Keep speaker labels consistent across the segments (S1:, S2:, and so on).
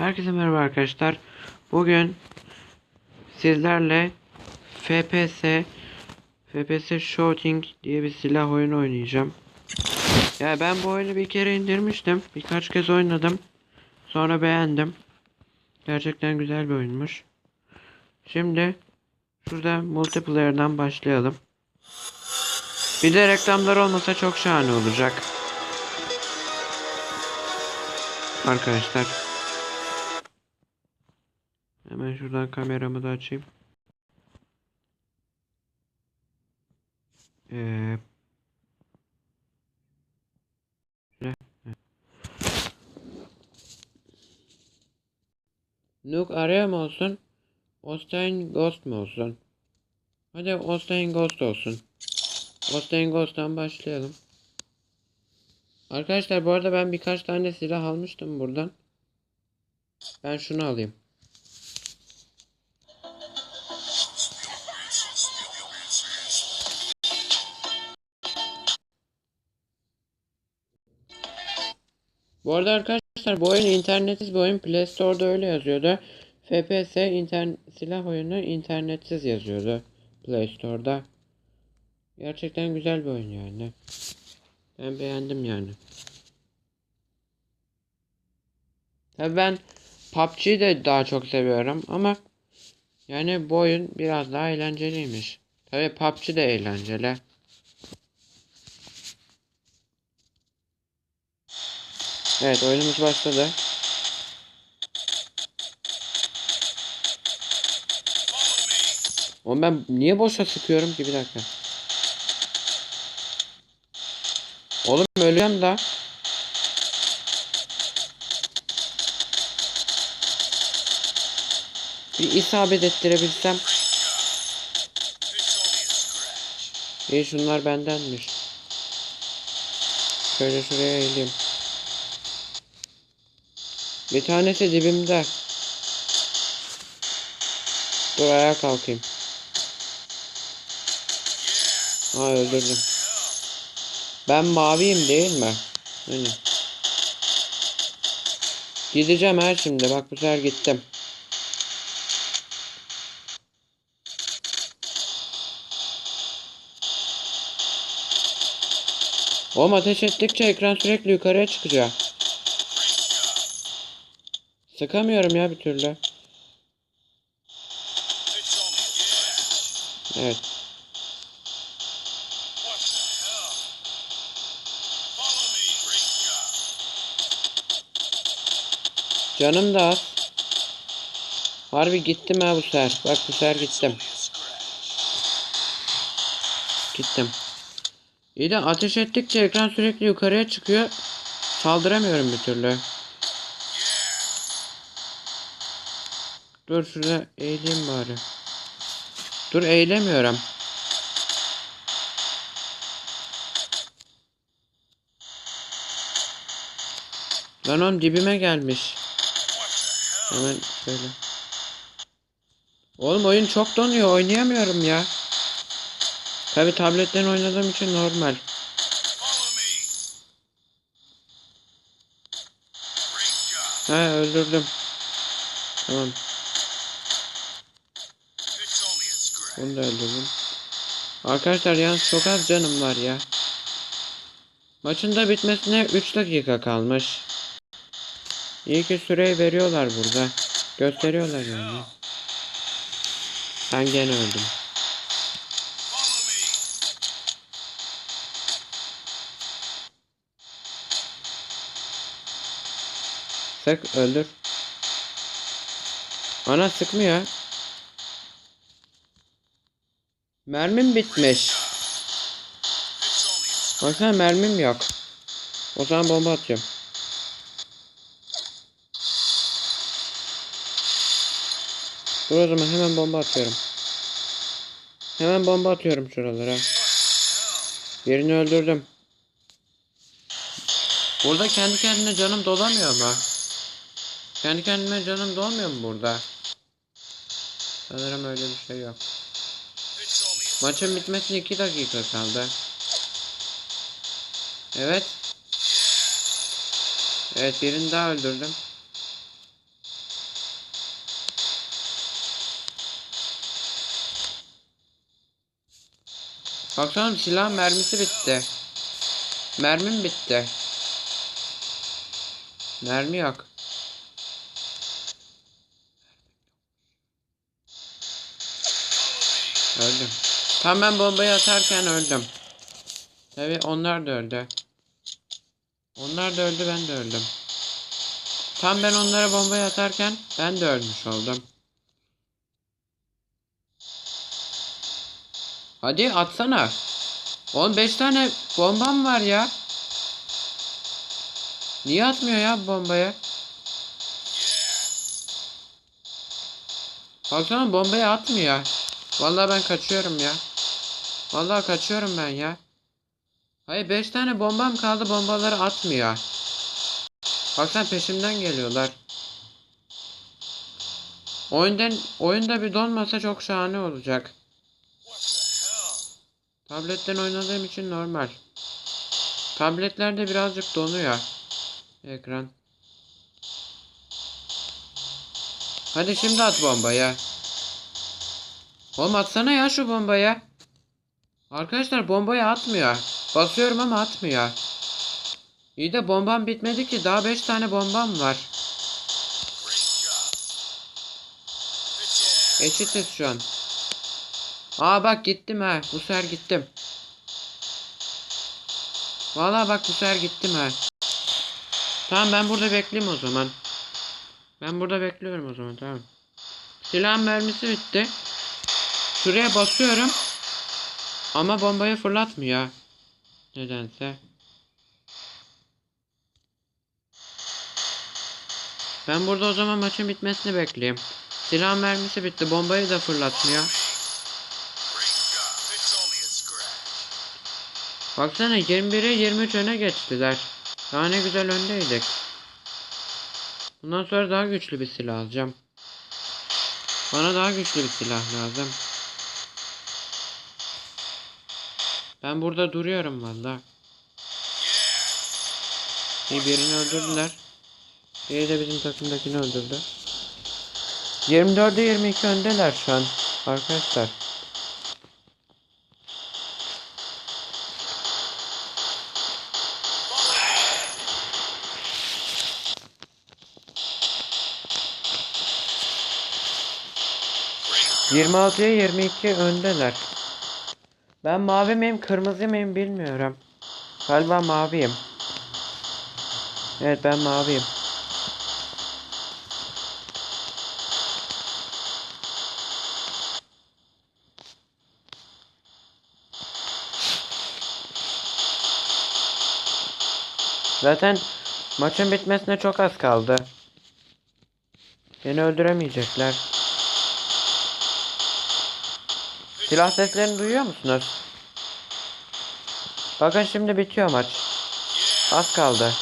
S1: Herkese merhaba arkadaşlar. Bugün sizlerle FPS FPS Shooting diye bir silah oyunu oynayacağım. Ya ben bu oyunu bir kere indirmiştim. Birkaç kez oynadım. Sonra beğendim. Gerçekten güzel bir oyunmuş. Şimdi şurada multiplayer'dan başlayalım. Bir de reklamlar olmasa çok şahane olacak. Arkadaşlar. Hemen şuradan kameramı da açayım. Ee. Nuk araya mı olsun? Ostain Ghost mu olsun? Hadi Ostain Ghost olsun. Ostain Ghost'tan başlayalım. Arkadaşlar bu arada ben birkaç tane silah almıştım buradan. Ben şunu alayım. Bu arada arkadaşlar bu oyun internetsiz bir oyun. Play Store'da öyle yazıyordu. FPS silah oyunu internetsiz yazıyordu. Play Store'da. Gerçekten güzel bir oyun yani. Ben beğendim yani. Tabii ben PUBG'yi de daha çok seviyorum ama yani bu oyun biraz daha eğlenceliymiş. Tabii PUBG de eğlenceli. Evet oyunumuz başladı. Oğlum ben niye boşa sıkıyorum ki bir dakika. Oğlum öleceğim daha. Bir isabet ettirebilsem. İyi şunlar bendenmiş. Şöyle şuraya eğileyim. Bir tanesi dibimde. Dur ayağa kalkayım. Ha öldürdüm. Ben maviyim değil mi? Aynen. Gideceğim her şimdi. Bak bu sefer gittim. Oğlum ateş ettikçe ekran sürekli yukarıya çıkacak. Sıkamıyorum ya bir türlü. Evet. Canım da az. Harbi gittim ha bu sefer. Bak bu sefer gittim. Gittim. İyi de ateş ettikçe ekran sürekli yukarıya çıkıyor. Saldıramıyorum bir türlü. Dur şurada eğileyim bari. Dur eğilemiyorum. Lan oğlum dibime gelmiş. Hemen şöyle. Oğlum oyun çok donuyor. Oynayamıyorum ya. Tabi tabletten oynadığım için normal. He öldürdüm. Tamam. Bunu da öldürdüm. Arkadaşlar yalnız çok az canım var ya. Maçın da bitmesine 3 dakika kalmış. İyi ki süreyi veriyorlar burada. Gösteriyorlar yani. Ben gene öldüm. Sık öldür. Ana sıkmıyor. Mermim bitmiş. Baksana mermim yok. O zaman bomba atacağım. Dur o zaman hemen bomba atıyorum. Hemen bomba atıyorum şuralara. Birini öldürdüm. Burada kendi kendine canım dolamıyor mu? Kendi kendime canım dolmuyor mu burada? Sanırım öyle bir şey yok. Maçın bitmesine 2 dakika kaldı. Evet. Evet birini daha öldürdüm. Baksana silah mermisi bitti. Mermim bitti. Mermi yok. Öldüm. Tam ben bombayı atarken öldüm. Tabi onlar da öldü. Onlar da öldü ben de öldüm. Tam ben onlara bombayı atarken ben de ölmüş oldum. Hadi atsana. 15 tane bombam var ya. Niye atmıyor ya bu bombayı? Baksana bombayı atmıyor. Vallahi ben kaçıyorum ya. Vallahi kaçıyorum ben ya. Hayır 5 tane bombam kaldı bombaları atmıyor. Baksana peşimden geliyorlar. Oyundan oyunda bir donmasa çok şahane olacak. Tabletten oynadığım için normal. Tabletlerde birazcık donuyor. Ekran. Hadi şimdi at bombayı. Oğlum atsana ya şu bombayı. Arkadaşlar bombayı atmıyor. Basıyorum ama atmıyor. İyi de bombam bitmedi ki. Daha 5 tane bombam var. Eşitiz şu an. Aa bak gittim ha. Bu sefer gittim. Vallahi bak bu sefer gittim ha. Tamam ben burada bekleyeyim o zaman. Ben burada bekliyorum o zaman tamam. Silahın mermisi bitti. Şuraya basıyorum. Ama bombayı fırlatmıyor. Nedense. Ben burada o zaman maçın bitmesini bekleyeyim. Silah mermisi bitti. Bombayı da fırlatmıyor. Baksana 21'e 23 öne geçtiler. Daha ne güzel öndeydik. Bundan sonra daha güçlü bir silah alacağım. Bana daha güçlü bir silah lazım. Ben burada duruyorum valla. İyi birini öldürdüler. Biri de bizim takımdakini öldürdü. 24'e 22 öndeler şu an arkadaşlar. ...26'ya 22 öndeler. Ben mavi miyim kırmızı mıyım bilmiyorum. Galiba maviyim. Evet ben maviyim. Zaten maçın bitmesine çok az kaldı. Beni öldüremeyecekler. Silah seslerini duyuyor musunuz? Bakın şimdi bitiyor maç. Az kaldı.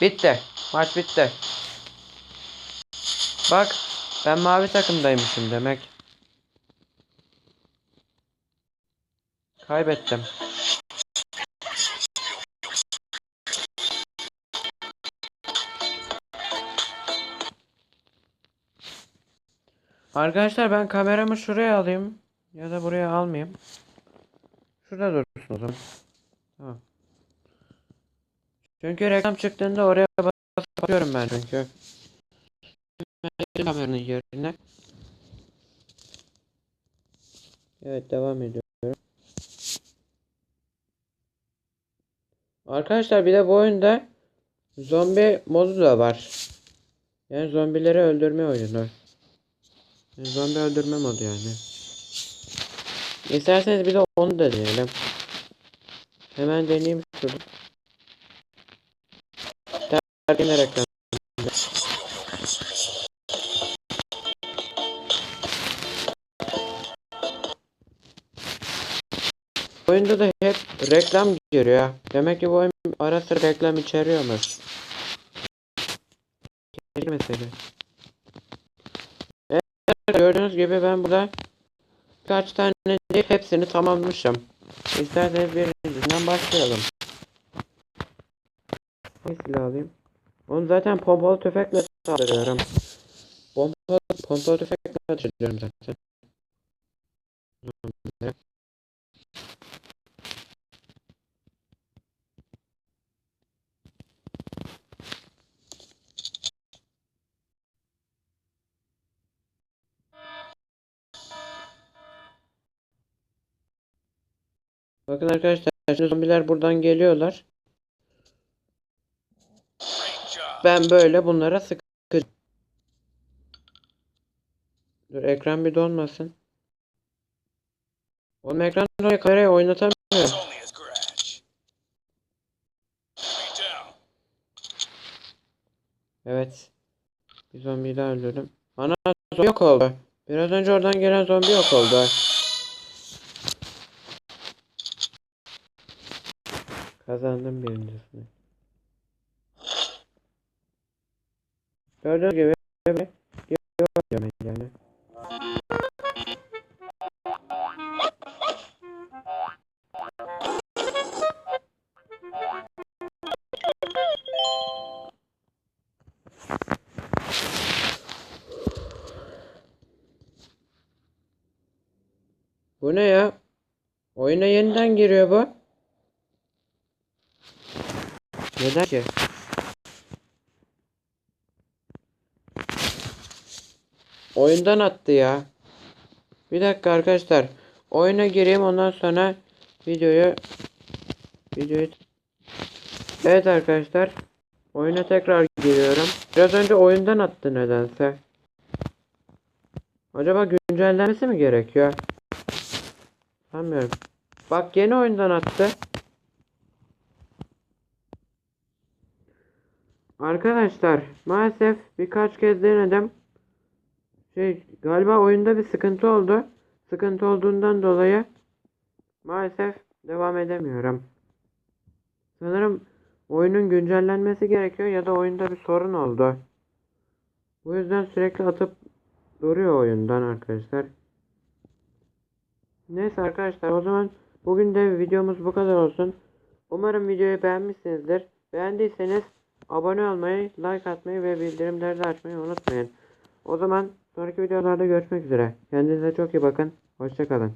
S1: Bitti. Maç bitti. Bak ben mavi takımdaymışım demek. Kaybettim. Arkadaşlar ben kameramı şuraya alayım. Ya da buraya almayayım. Şurada dursun o zaman. Tamam. Çünkü reklam çıktığında oraya basıp bakıyorum ben çünkü. Kameranın yerine. Evet devam ediyorum. Arkadaşlar bir de bu oyunda zombi modu da var. Yani zombileri öldürme oyunu. Zombi öldürme modu yani. İsterseniz bir de onu da deneyelim. Hemen deneyeyim şurada. Terkine reklam. Oyunda da hep reklam giriyor. Demek ki bu oyun ara sıra reklam içeriyormuş. Gelir mesele. Gördüğünüz gibi ben burada kaç tane değil hepsini tamamlamışım. İsterseniz birincisinden başlayalım. Ne silah alayım? Onu zaten pompalı tüfekle saldırıyorum. Pompalı, pompalı tüfekle saldırıyorum zaten. Bakın arkadaşlar zombiler buradan geliyorlar. Ben böyle bunlara sıkacağım. Dur ekran bir donmasın. Oğlum ekran donuyor kamerayı
S2: down.
S1: Evet. Bir zombiyi daha öldürdüm. Ana zombi yok oldu. Biraz önce oradan gelen zombi yok oldu. Kazandım birincisini. Gördüğünüz gibi yok yani. Bu ne ya? Oyuna yeniden giriyor bu. Neden ki? Oyundan attı ya. Bir dakika arkadaşlar. Oyuna gireyim ondan sonra videoyu videoyu Evet arkadaşlar. Oyuna tekrar giriyorum. Biraz önce oyundan attı nedense. Acaba güncellenmesi mi gerekiyor? Sanmıyorum. Bak yeni oyundan attı. Arkadaşlar maalesef birkaç kez denedim. Şey galiba oyunda bir sıkıntı oldu. Sıkıntı olduğundan dolayı maalesef devam edemiyorum. Sanırım oyunun güncellenmesi gerekiyor ya da oyunda bir sorun oldu. Bu yüzden sürekli atıp duruyor oyundan arkadaşlar. Neyse arkadaşlar o zaman bugün de videomuz bu kadar olsun. Umarım videoyu beğenmişsinizdir. Beğendiyseniz abone olmayı, like atmayı ve bildirimleri de açmayı unutmayın. O zaman sonraki videolarda görüşmek üzere. Kendinize çok iyi bakın. Hoşçakalın.